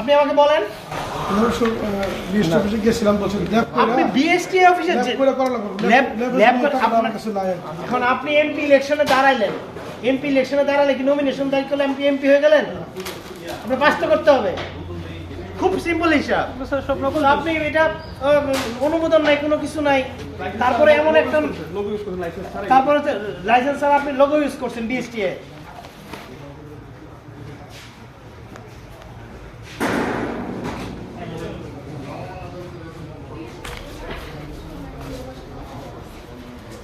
আপনি আমাকে বলেন। আপনি বিএসটি অফিসে এখন আপনি এমপি ইলেকশনে দাঁড়াইলেন। এমপি ইলেকশনে দাঁড়ালে কি নমিনেশন করলে এমপি এমপি হয়ে গেলেন? আপনি পাস তো করতে হবে। খুব সিম্পল হিসাব। আপনি এটা অনুমোদন নাই কোনো কিছু নাই। তারপরে এমন একটা তারপরে লাইসেন্স ছাড়া আপনি লোগো ইউজ করছেন বিএসটিএ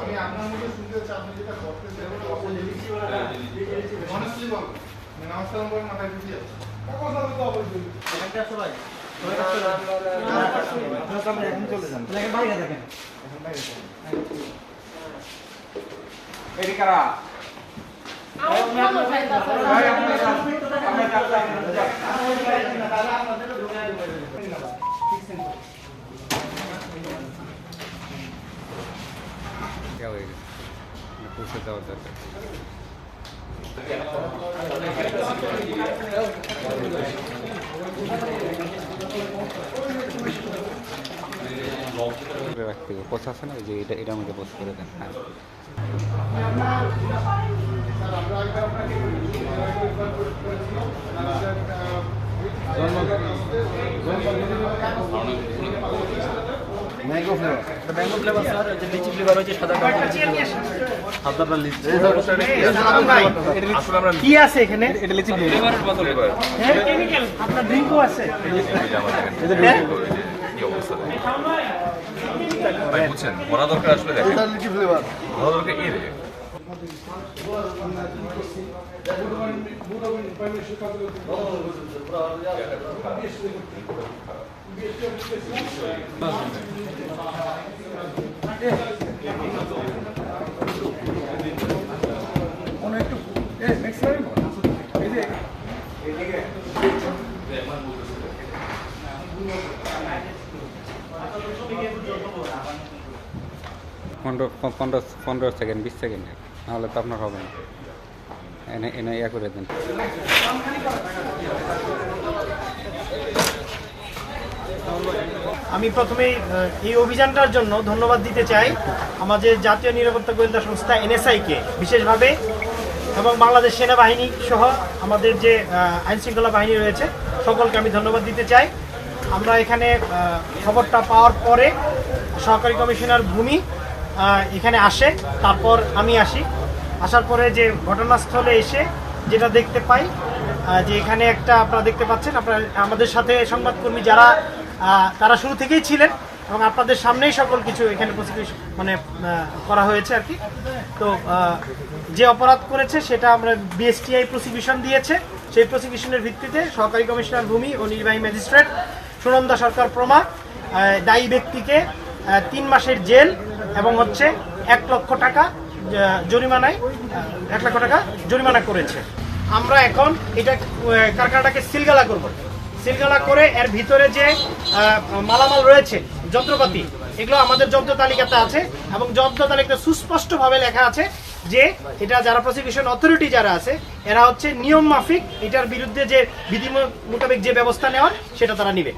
আমি আপনার মধ্যে শুনতে চাই যেটা করতেছেন অনেস্টলি বল নমস্কার বলে মাথায় ঢুকে যাচ্ছে কথা বলতে অবশ্যই পৌঁছে দেওয়ার দরকার রাখতে আছে না যে এটা এটার মধ্যে পোস্ট করে দেন হ্যাঁ। Mango flavour mango flavour sir যে লিচি ফ্লেভার সাদা সাদাটা লিচি আসলে আমরা কি আছে এখানে? এটা লিচি ফ্লেভার হ্যাঁ? আপনার ড্রিঙ্কও আছে। হ্যাঁ? ভাই বুঝছেন বলা দরকার আসলে দেখেন এটা লিচি ফ্লেভার বলা দরকার এই রে পনেরো পনেরো পনেরো সেকেন্ড বিশ সেকেন্ড নাহলে তো আপনার হবে না। এনে এনে করে দেন। আমি প্রথমেই এই অভিযানটার জন্য ধন্যবাদ দিতে চাই আমাদের জাতীয় নিরাপত্তা গোয়েন্দা সংস্থা এনএসআইকে, বিশেষভাবে, এবং বাংলাদেশ সেনাবাহিনী সহ আমাদের যে আইন শৃঙ্খলা বাহিনী রয়েছে, সকলকে আমি ধন্যবাদ দিতে চাই। আমরা এখানে খবরটা পাওয়ার পরে সহকারী কমিশনার ভূমি এখানে আসে, তারপর আমি আসি। আসার পরে যে ঘটনাস্থলে এসে যেটা দেখতে পাই যে এখানে একটা আপনারা দেখতে পাচ্ছেন, আপনারা, আমাদের সাথে সংবাদকর্মী যারা তারা শুরু থেকেই ছিলেন এবং আপনাদের সামনেই সকল কিছু এখানে প্রসিকিউশন মানে করা হয়েছে আর কি। তো যে অপরাধ করেছে সেটা আমরা বিএসটিআই প্রসিকিউশন দিয়েছে। সেই প্রসিকিউশনের ভিত্তিতে সহকারী কমিশনার ভূমি ও নির্বাহী ম্যাজিস্ট্রেট সুনন্দা সরকার প্রমা দায়ী ব্যক্তিকে তিন মাসের জেল এবং হচ্ছে এক লক্ষ টাকা জরিমানায় এক লক্ষ টাকা জরিমানা করেছে। আমরা এখন এটা কারখানাটাকে সিলগালা করব। সিলগালা করে এর ভিতরে যে মালামাল রয়েছে, যন্ত্রপাতি, এগুলো আমাদের যন্ত্র তালিকাতে আছে এবং যন্ত্র তালিকাতে সুস্পষ্টভাবে লেখা আছে যে, এটা যারা প্রসিকিউশন অথরিটি যারা আছে, এরা হচ্ছে নিয়ম মাফিক, এটার বিরুদ্ধে যে বিধি মোতাবেক যে ব্যবস্থা নেওয়ার, সেটা তারা নিবে।